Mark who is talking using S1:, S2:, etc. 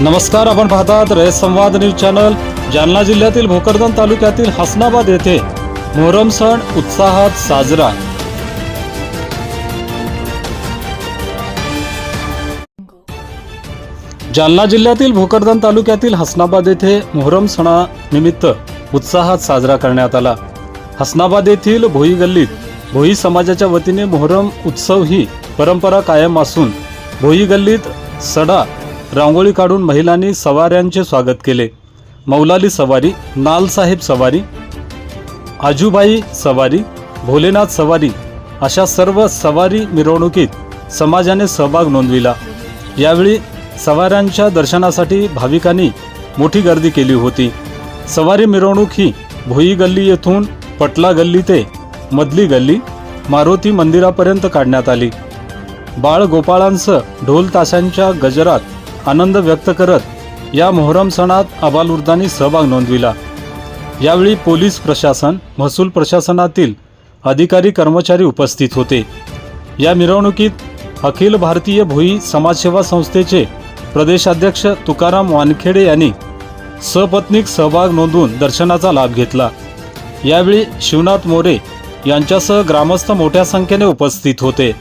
S1: नमस्कार आपण पाहतात रयत संवाद न्यूज चॅनल. जालना जिल्ह्यातील भोकरदन तालुक्यातील हसनाबाद येथे मोहरम सण उत्साहात साजरा. जालना जिल्ह्यातील भोकरदन तालुक्यातील हसनाबाद येथे मोहरम सणानिमित्त उत्साहात साजरा करण्यात आला. हसनाबाद येथील भोई गल्लीत भोई समाजाच्या वतीने मोहरम उत्सव ही परंपरा कायम असून भोई गल्लीत सडा रांगोळी काढून महिलांनी सवाऱ्यांचे स्वागत केले. मौलाली सवारी नालसाहेब सवारी आजूबाई सवारी भोलेनाथ सवारी अशा सर्व सवारी मिरवणुकीत समाजाने सहभाग नोंदविला. यावेळी सवाऱ्यांच्या दर्शनासाठी भाविकांनी मोठी गर्दी केली होती. सवारी मिरवणूक ही भोई गल्ली येथून पटला गल्ली ते मधली गल्ली मारुती मंदिरापर्यंत काढण्यात आली. बाळ गोपाळांसह ढोल ताशांच्या गजरात आनंद व्यक्त करत या मोहरम सणात अबालवृद्धांनी सहभाग नोंदविला. यावेळी पोलीस प्रशासन महसूल प्रशासनातील अधिकारी कर्मचारी उपस्थित होते. या मिरवणुकीत अखिल भारतीय भोई समाजसेवा संस्थेचे प्रदेशाध्यक्ष तुकाराम वानखेडे यांनी सपत्नीक सहभाग नोंदवून दर्शनाचा लाभ घेतला. यावेळी शिवनाथ मोरे यांच्यासह ग्रामस्थ मोठ्या संख्येने उपस्थित होते.